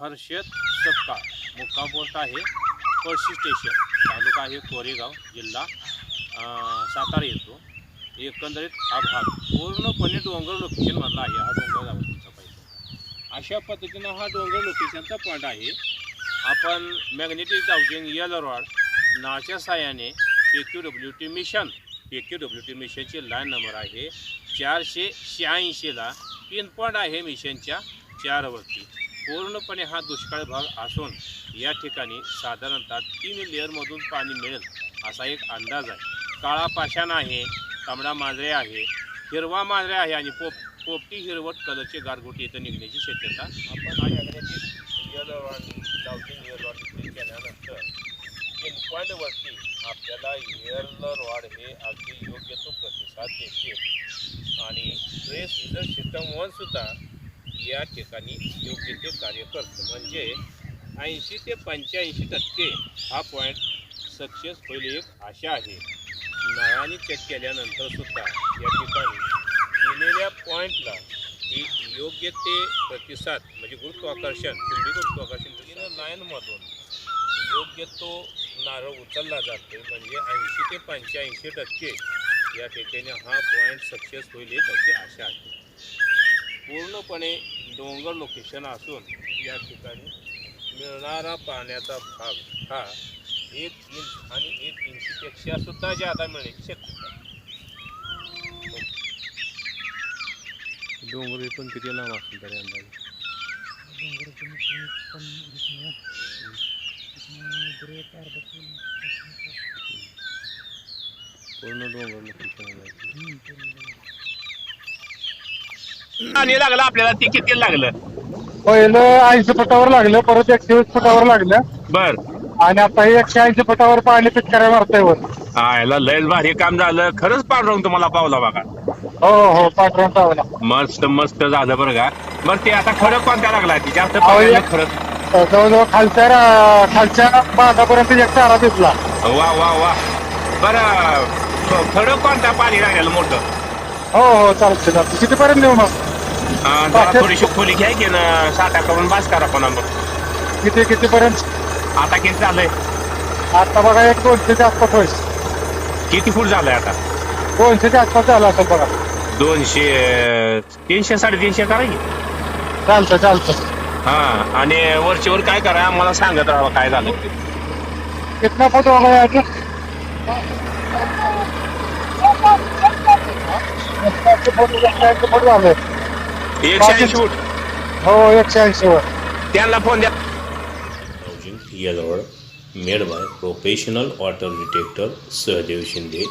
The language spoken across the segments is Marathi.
हर्षद सपकाळ मुक्काम पोस्ट आहे? पळशी स्टेशन. तालुका आहे कोरेगाव जिल्हा. सातारा येतो. एकंदरीत हा भाग पूर्णपणे डोंगर लोकेशनमधला आहे. हा डोंगर गाव पाहिजे. अशा पद्धतीनं हा डोंगर लोकेशनचा पॉईंट आहे. आपण मॅग्नेटिक डाउजिंग यल रॉड नाच्या साह्याने K Q W T mission K Q W T मिशनची लाईन नंबर आहे चारशे शहाऐंशीला. पिन पॉईंट आहे मिशनच्या चारवरती. पूर्णपणे हा दुष्काळ भाग असून या ठिकाणी साधारणतः तीन लेअरमधून पाणी मिळेल असा एक अंदाज आहे. काळा पाषाण आहे तांबडा मांजरे आहे हिरवा मांजरे आहे आणि पोप पोपटी हिरवट कलरचे गारगोटी इथं निघण्याची शक्यता आपण केल्यानंतर आपल्याला एअर रॉड हे अगदी योग्य तो प्रतिसाद देते. आणि फ्रेश रिझल्ट सिस्टम सुद्धा या ठिकाणी योग्य ते कार्य करतं. म्हणजे ऐंशी ते पंच्याऐंशी टक्के हा पॉईंट सक्सेस होईल एक आशा आहे. नळाने चेक केल्यानंतर सुद्धा या ठिकाणी दिलेल्या पॉईंटला ही योग्य ते प्रतिसाद म्हणजे गुरुत्वाकर्षण चुंबी गुरुत्वाकर्षण लाईनमधून योग्य तो नारळ उचलला जातो म्हणजे ऐंशी ते पंच्याऐंशी टक्के या ठिकाणी हा पॉईंट सक्सेस होईल एक अशी आशा आहे. पूर्णपणे डोंगर लोकेशन असून या ठिकाणी मिळणारा पाण्याचा भाग हा एक इंच आणि एक इंचपेक्षा सुद्धा जादा मिळण्याची शक्यता. डोंगर एकूण किती लांब असेल तरी अंदाजे? पूर्ण डोंगर लोकेशन पाणी लागलं आपल्याला ते किती लागलं? पहिलं ऐंशी फुटावर लागलं परत एकशे वीस फुटावर लागलं. बर. आणि आता हे एकशे ऐंशी फुटावर पाणी पिचकाऱ्या मारतोय वर. हा याला लयच भारी काम झालं. खरंच पांडुरंग तुम्हाला पावला बघा. हो हो पाठवून चावला मस्त मस्त झालं बरं का. बरं ते आता खरं कोणत्या लागला ती जास्त अहो, एक- खरंच. जवळजवळ खालच्या रा- खालच्या बांधापर्यंत एक चारा दिसला. वा वा वा. बरं ख- खरं कोणत्या पाणी लागलेलं मोठं? हो हो चालतं चालतं कितीपर्यंत नेऊ मग? हा, जरा थोडीशी खोली घ्या की ना साठा करून बास करा पण मग. किती कितीपर्यंत? आता किती झालंय? आता बघा एक दोनशेच्या आसपास होईल. किती फूट झालंय आता? दोनशेच्या आसपास झाला असेल बघा. दोनशे तीनशे साडेतीनशे करा की. चालतं चालतं हा आणि वरची वर काय करा मला सांगत राहा काय झालं कितना फुट हो गया made by professional water detector Sahdev Shinde.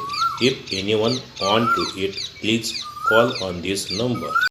If anyone want to it please call on this number